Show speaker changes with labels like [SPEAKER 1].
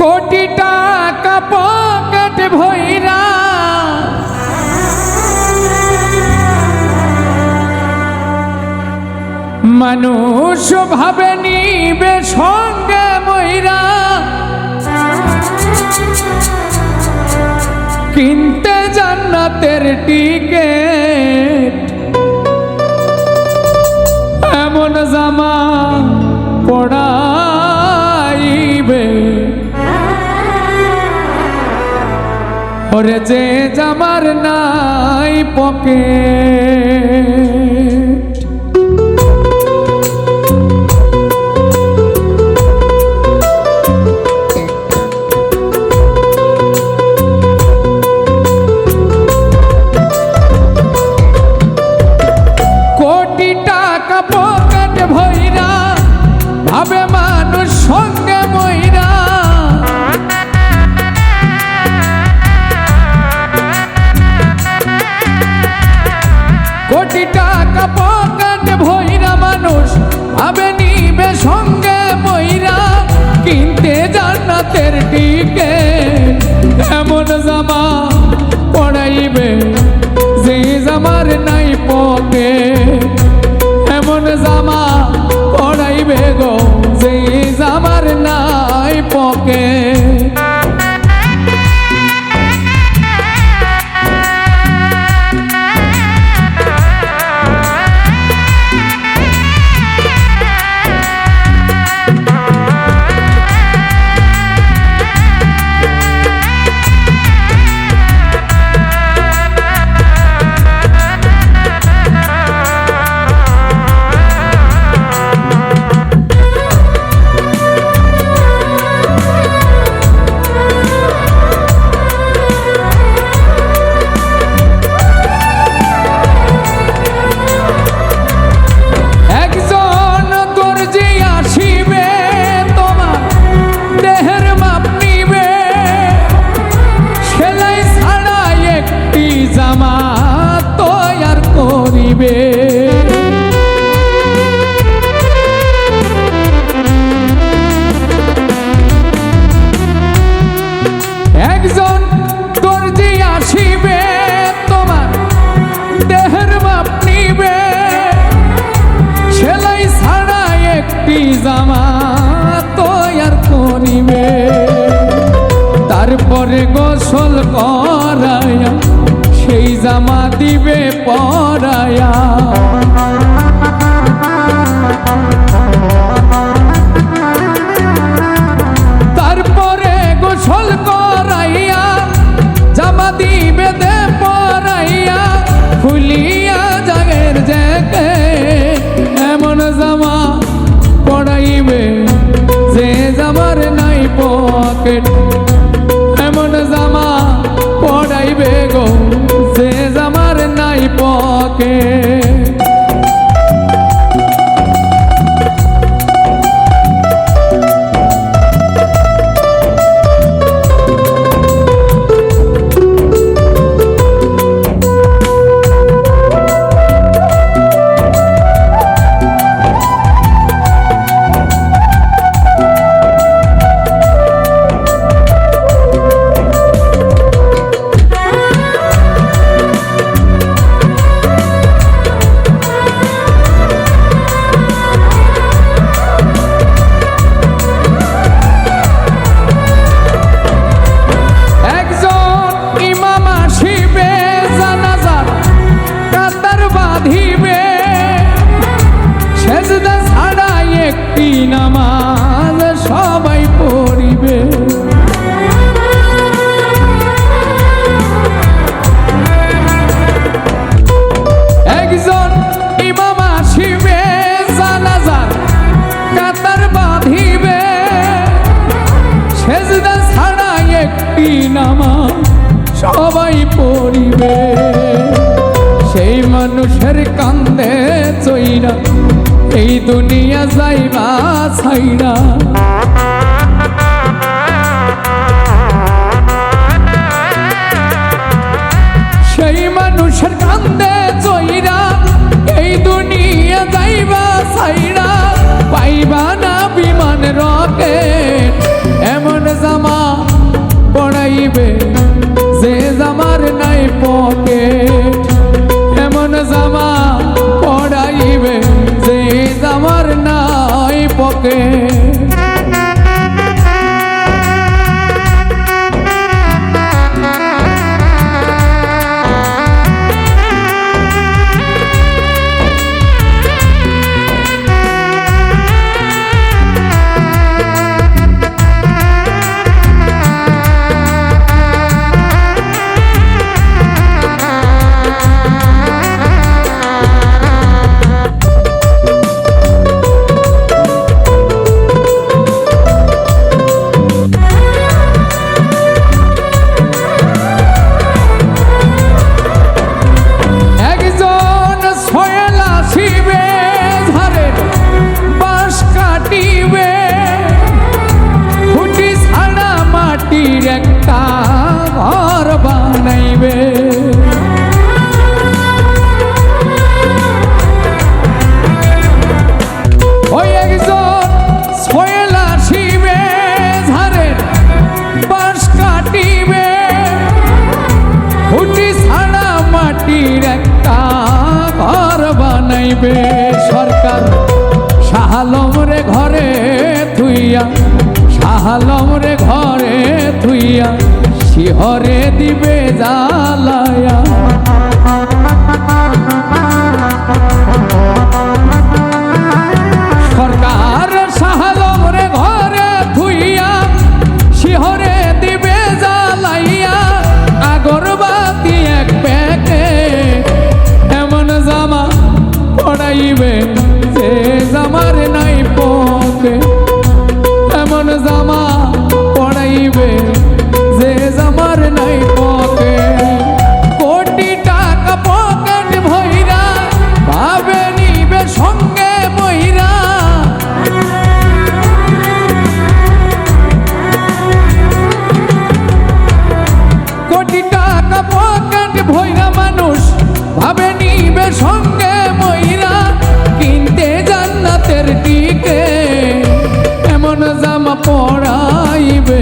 [SPEAKER 1] কোটি টাকা পকেট ভইরা। মানুষ ভাবে নিবে সঙ্গে ময়রা কিনতে জান্নাতের টিকেট। এমন জামা পড়াইবে। ওরে যে জামার নাই পকেট। কিনতে জান্নাতের টিকেট এমন জামা পড়াইবে যে জামার নাই পকে এমন জামা পড়াইবে গো। করিবে। তারপরে গোসল করায়া সেই জামা দিবে পরায়া। পকেট নামা সবাই পড়িবে। সেই মানুষের কান্দে চইরা এই দুনিয়া যাইবা ছাইরা। একটা ঘর বানাইবে। ওই একজন কাটিবে। খুঁটি ছাড়া একটা ঘর বানাইবে। সরকার শাহালম রে ঘরে থুইয়া শাহালম রে ঘরে থুইয়া শিহরে দিবে জ্বালায়া। কোটি টাকা পকেট ভৈরা মানুষ। ভাবে নিবে সঙ্গে মহিলা কিনতে জান্নাতের দিকে। এমন জামা পড়াইবে